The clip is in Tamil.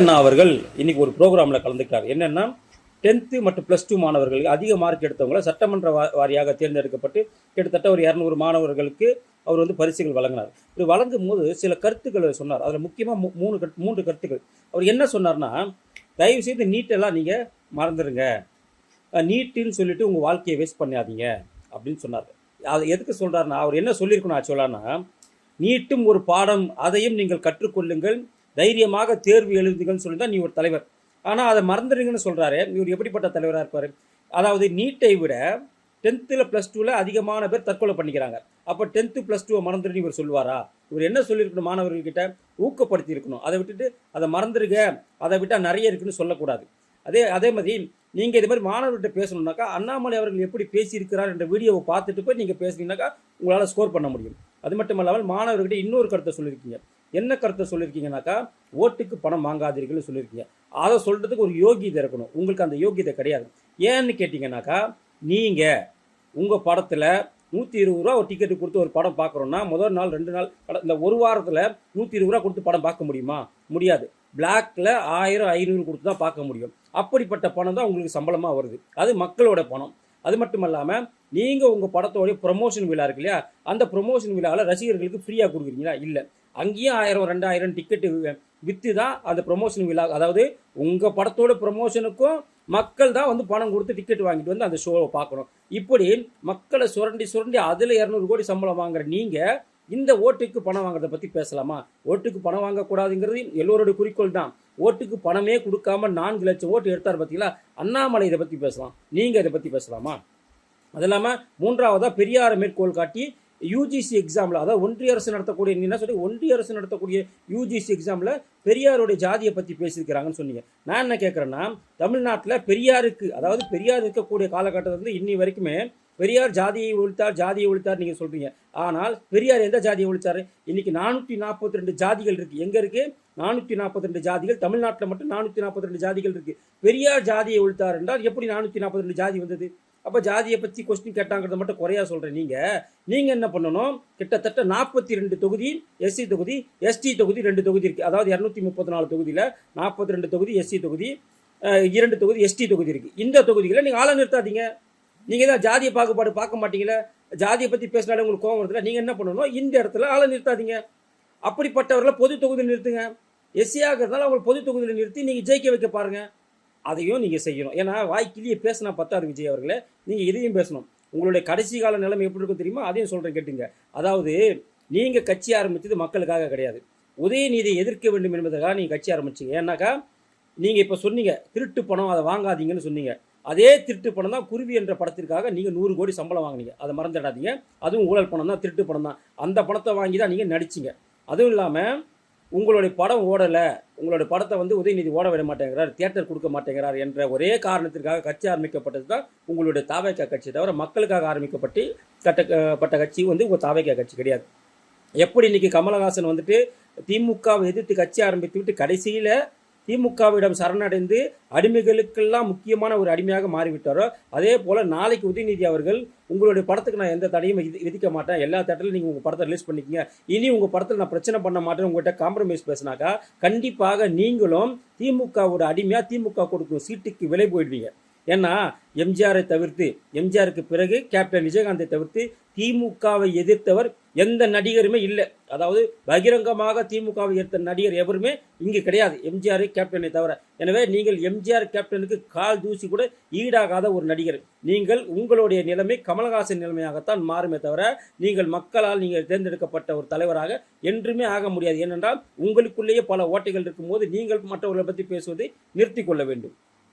அண்ணா அவர்கள் இன்னைக்கு ஒரு ப்ரோக்ராமில் கலந்துக்கிறார். என்னென்னா டென்த்து மற்றும் ப்ளஸ் டூ மாணவர்களுக்கு அதிக மார்க் எடுத்தவங்களை சட்டமன்ற வா- வாரியாக தேர்ந்தெடுக்கப்பட்டு கிட்டத்தட்ட ஒரு இரநூறு மாணவர்களுக்கு அவர் வந்து பரிசுகள் வழங்கினார். இப்படி வழங்கும் போது சில கருத்துக்களை சொன்னார். அதில் முக்கியமாக மூணு கரு மூன்று கருத்துக்கள். அவர் என்ன சொன்னார்னா தயவு செய்து நீட்டெல்லாம் நீங்கள் மறந்துடுங்க நீட்டுன்னு சொல்லிட்டு உங்கள் வாழ்க்கையை வேஸ்ட் பண்ணாதீங்க அப்படின்னு சொன்னார். அது எதுக்கு சொல்கிறாருன்னா அவர் என்ன சொல்லியிருக்கணும் ஆக்சுவலானா நீட்டும் ஒரு பாடம் அதையும் நீங்கள் கற்றுக்கொள்ளுங்கள். தைரியமாக தேர்வு எழுதுங்கன்னு சொல்லி தான் நீ ஒரு தலைவர். ஆனால் அதை மறந்துடுங்கன்னு சொல்கிறாரு இவர் எப்படிப்பட்ட தலைவராக இருப்பார்? அதாவது நீட்டை விட டென்த்தில் ப்ளஸ் டூவில் அதிகமான பேர் தற்கொலை பண்ணிக்கிறாங்க. அப்போ டென்த்து ப்ளஸ் டூவை மறந்துட்டு இவர் சொல்லுவாரா? இவர் என்ன சொல்லியிருக்கணும் மாணவர்கள்கிட்ட? ஊக்கப்படுத்தி இருக்கணும் அதை விட்டுட்டு அதை மறந்துடுங்க. அதை விட்டால் நிறைய இருக்குன்னு சொல்லக்கூடாது. அதே அதே மாதிரி நீங்கள் இது மாதிரி மாணவர்கிட்ட பேசணும்னாக்கா அண்ணாமலை அவர்கள் எப்படி பேசியிருக்கிறார் என்ற வீடியோவை பார்த்துட்டு போய் நீங்கள் பேசுனீங்கன்னாக்கா உங்களால் ஸ்கோர் பண்ண முடியும். அது மட்டும் இல்லாமல் மாணவர்கிட்ட இன்னொரு கருத்தை சொல்லியிருக்கீங்க. என்ன கருத்தை சொல்லியிருக்கீங்கனாக்கா ஓட்டுக்கு பணம் வாங்காதீர்கள்னு சொல்லியிருக்கீங்க அதை சொல்கிறதுக்கு ஒரு யோகியதை இருக்கணும். உங்களுக்கு அந்த யோகியதை கிடையாது. ஏன்னு கேட்டிங்கனாக்கா நீங்கள் உங்கள் படத்தில் நூற்றி இருபது ரூபா ஒரு டிக்கெட்டு கொடுத்து ஒரு படம் பார்க்குறோன்னா முதல் நாள் ரெண்டு நாள் படம் இந்த ஒரு வாரத்தில் நூற்றி இருபது ரூபா கொடுத்து படம் பார்க்க முடியுமா? முடியாது. பிளாக்கில் ஆயிரம் ஐநூறு கொடுத்து தான் பார்க்க முடியும். அப்படிப்பட்ட பணம் தான் உங்களுக்கு சம்பளமாக வருது. அது மக்களோட பணம். அது மட்டும் இல்லாமல் நீங்கள் உங்கள் படத்தோடைய ப்ரொமோஷன் விழா இருக்கு இல்லையா? அந்த ப்ரொமோஷன் விழாவில் ரசிகர்களுக்கு ஃப்ரீயாக கொடுக்குறீங்களா? இல்லை. அங்கேயும் ஆயிரம் ரெண்டாயிரம் டிக்கெட்டு விற்று தான் அந்த ப்ரொமோஷன் விழா அதாவது உங்கள் படத்தோட ப்ரொமோஷனுக்கும் மக்கள் தான் வந்து பணம் கொடுத்து டிக்கெட் வாங்கிட்டு வந்து அந்த ஷோவை பார்க்கணும். இப்படி மக்களை சுரண்டி சுரண்டி அதில் இரநூறு கோடி சம்பளம் வாங்குற நீங்கள் இந்த ஓட்டுக்கு பணம் வாங்குறத பற்றி பேசலாமா? ஓட்டுக்கு பணம் வாங்கக்கூடாதுங்கிறது எல்லோருடைய குறிக்கோள் தான். ஓட்டுக்கு பணமே கொடுக்காம நான்கு லட்சம் ஓட்டு எடுத்தார் பார்த்தீங்களா அண்ணாமலை இதை பற்றி பேசலாம். நீங்கள் இதை பற்றி பேசலாமா? அது இல்லாமல் மூன்றாவதாக பெரியாரை மேற்கோள் காட்டி யூஜிசி எக்ஸாமில் அதாவது ஒன்றிய அரசு நடத்தக்கூடிய நீ என்ன சொல்லி ஒன்றிய அரசு நடத்தக்கூடிய யூஜிசி எக்ஸாமில் பெரியாருடைய ஜாதியை பற்றி பேசியிருக்கிறாங்கன்னு சொன்னீங்க. நான் என்ன கேட்குறேன்னா தமிழ்நாட்டில் பெரியாருக்கு அதாவது பெரியார் இருக்கக்கூடிய காலகட்டத்திலிருந்து இன்னி வரைக்குமே பெரியார் ஜாதியை ஒழித்தார் ஜாதியை ஒழித்தார் நீங்கள் சொல்கிறீங்க ஆனால் பெரியார் எந்த ஜாதியை ஒழித்தார் இன்னைக்கு நானூற்றி நாற்பத்தி ரெண்டு ஜாதிகள் இருக்குது எங்கே இருக்குது நானூற்றி நாற்பத்தி ரெண்டு ஜாதிகள். தமிழ்நாட்டில் மட்டும் நானூற்றி நாற்பத்தி ரெண்டு ஜாதிகள் இருக்குது பெரியார் ஜாதியை ஒழித்தார் என்றால் எப்படி நானூற்றி நாற்பத்தி ரெண்டு ஜாதி வந்தது? அப்போ ஜாதியை பற்றி கொஸ்டின் கேட்டாங்கிறத மட்டும் குறையா சொல்கிறேன் நீங்கள் நீங்கள் என்ன பண்ணணும்? கிட்டத்தட்ட நாற்பத்தி ரெண்டு தொகுதி எஸ்சி தொகுதி எஸ்டி தொகுதி ரெண்டு தொகுதி இருக்குது அதாவது இரநூத்தி முப்பத்தி நாலு தொகுதியில் நாற்பத்தி ரெண்டு தொகுதி எஸ்சி தொகுதி இரண்டு தொகுதி எஸ்டி தொகுதி இருக்குது இந்த தொகுதிகளை நீங்கள் ஆளை நிறுத்தாதீங்க. நீங்கள் தான் ஜாதிய பாகுபாடு பார்க்க மாட்டீங்களே ஜாதியை பற்றி பேசினாலே உங்களுக்கு கோவம் வருதுல நீங்கள் என்ன பண்ணணும்? இந்த இடத்துல ஆளை நிறுத்தாதீங்க. அப்படிப்பட்டவர்களை பொது தொகுதியில் நிறுத்துங்க. எஸ்சியாக இருந்தாலும் அவங்களை பொது தொகுதியில் நிறுத்தி நீங்கள் ஜெயிக்க வைக்க பாருங்கள் அதையும் நீங்கள் செய்யணும். ஏன்னா வாய்க்கிலேயே பேசினா பத்தாது விஜய் அவர்களே. நீங்கள் இதையும் பேசணும். உங்களுடைய கடைசி கால நிலைமை எப்படி இருக்கும் தெரியுமா? அதையும் சொல்கிறேன் கேட்டுங்க. அதாவது நீங்கள் கட்சி ஆரம்பித்தது மக்களுக்காக கிடையாது. உதயநீதியை எதிர்க்க வேண்டும் என்பதற்காக நீங்கள் கட்சி ஆரம்பிச்சீங்க. ஏன்னாக்கா நீங்கள் இப்போ சொன்னீங்க திருட்டு பணம் அதை வாங்காதீங்கன்னு சொன்னீங்க. அதே திருட்டு பணம் தான் குருவி என்ற படத்திற்காக நீங்கள் நூறு கோடி சம்பளம் வாங்கினீங்க. அதை மறந்துடாதீங்க. அதுவும் ஊழல் பணம் தான் திருட்டு பணம் தான். அந்த பணத்தை வாங்கி தான் நீங்கள் நடிச்சிங்க. அதுவும் இல்லாமல் உங்களுடைய படம் ஓடலை. உங்களோட படத்தை வந்து உதயநிதி ஓட விட மாட்டேங்கிறார் தியேட்டர் கொடுக்க மாட்டேங்கிறார் என்ற ஒரே காரணத்திற்காக கட்சி ஆரம்பிக்கப்பட்டது தான் உங்களுடைய தாவேக்கா கட்சி தவிர மக்களுக்காக ஆரம்பிக்கப்பட்டு கட்டப்பட்ட கட்சி வந்து உங்கள் தாவேக்கா கட்சி கிடையாது. எப்படி இன்னைக்கு கமலஹாசன் வந்துட்டு திமுகவை எதிர்த்து கட்சி ஆரம்பித்து விட்டு கடைசியில் திமுகவிடம் சரணடைந்து அடிமைகளுக்கெல்லாம் முக்கியமான ஒரு அடிமையாக மாறிவிட்டாரோ அதே போல் நாளைக்கு உதயநிதி அவர்கள் உங்களுடைய படத்துக்கு நான் எந்த தடையும் விதிக்க மாட்டேன். எல்லா தேட்டரிலும் நீங்கள் உங்கள் படத்தை ரிலீஸ் பண்ணிக்கங்க. இனி உங்கள் படத்தில் நான் பிரச்சனை பண்ண மாட்டேன் உங்கள்கிட்ட காம்ப்ரமைஸ் பேசினாக்கா கண்டிப்பாக நீங்களும் திமுகவோட அடிமையாக திமுக கொடுக்கும் சீட்டுக்கு விலை போயிடுவீங்க. ஏன்னா எம்ஜிஆரை தவிர்த்து எம்ஜிஆருக்கு பிறகு கேப்டன் விஜயகாந்தை தவிர்த்து திமுகவை எதிர்த்தவர் எந்த நடிகருமே இல்லை. அதாவது பகிரங்கமாக திமுகவை ஏற்ற நடிகர் எவருமே இங்கு கிடையாது. எம்ஜிஆர் கேப்டனை தவிர. எனவே நீங்கள் எம்ஜிஆர் கேப்டனுக்கு கால் தூசி கூட ஈடாகாத ஒரு நடிகர். நீங்கள் உங்களுடைய நிலைமை கமலஹாசன் நிலைமையாகத்தான் மாறுமே தவிர நீங்கள் மக்களால் நீங்கள் தேர்ந்தெடுக்கப்பட்ட ஒரு தலைவராக என்றுமே ஆக முடியாது. ஏனென்றால் உங்களுக்குள்ளேயே பல ஓட்டைகள் இருக்கும்போது நீங்கள் மற்றவர்களை பற்றி பேசுவதை நிறுத்திக் கொள்ள வேண்டும்.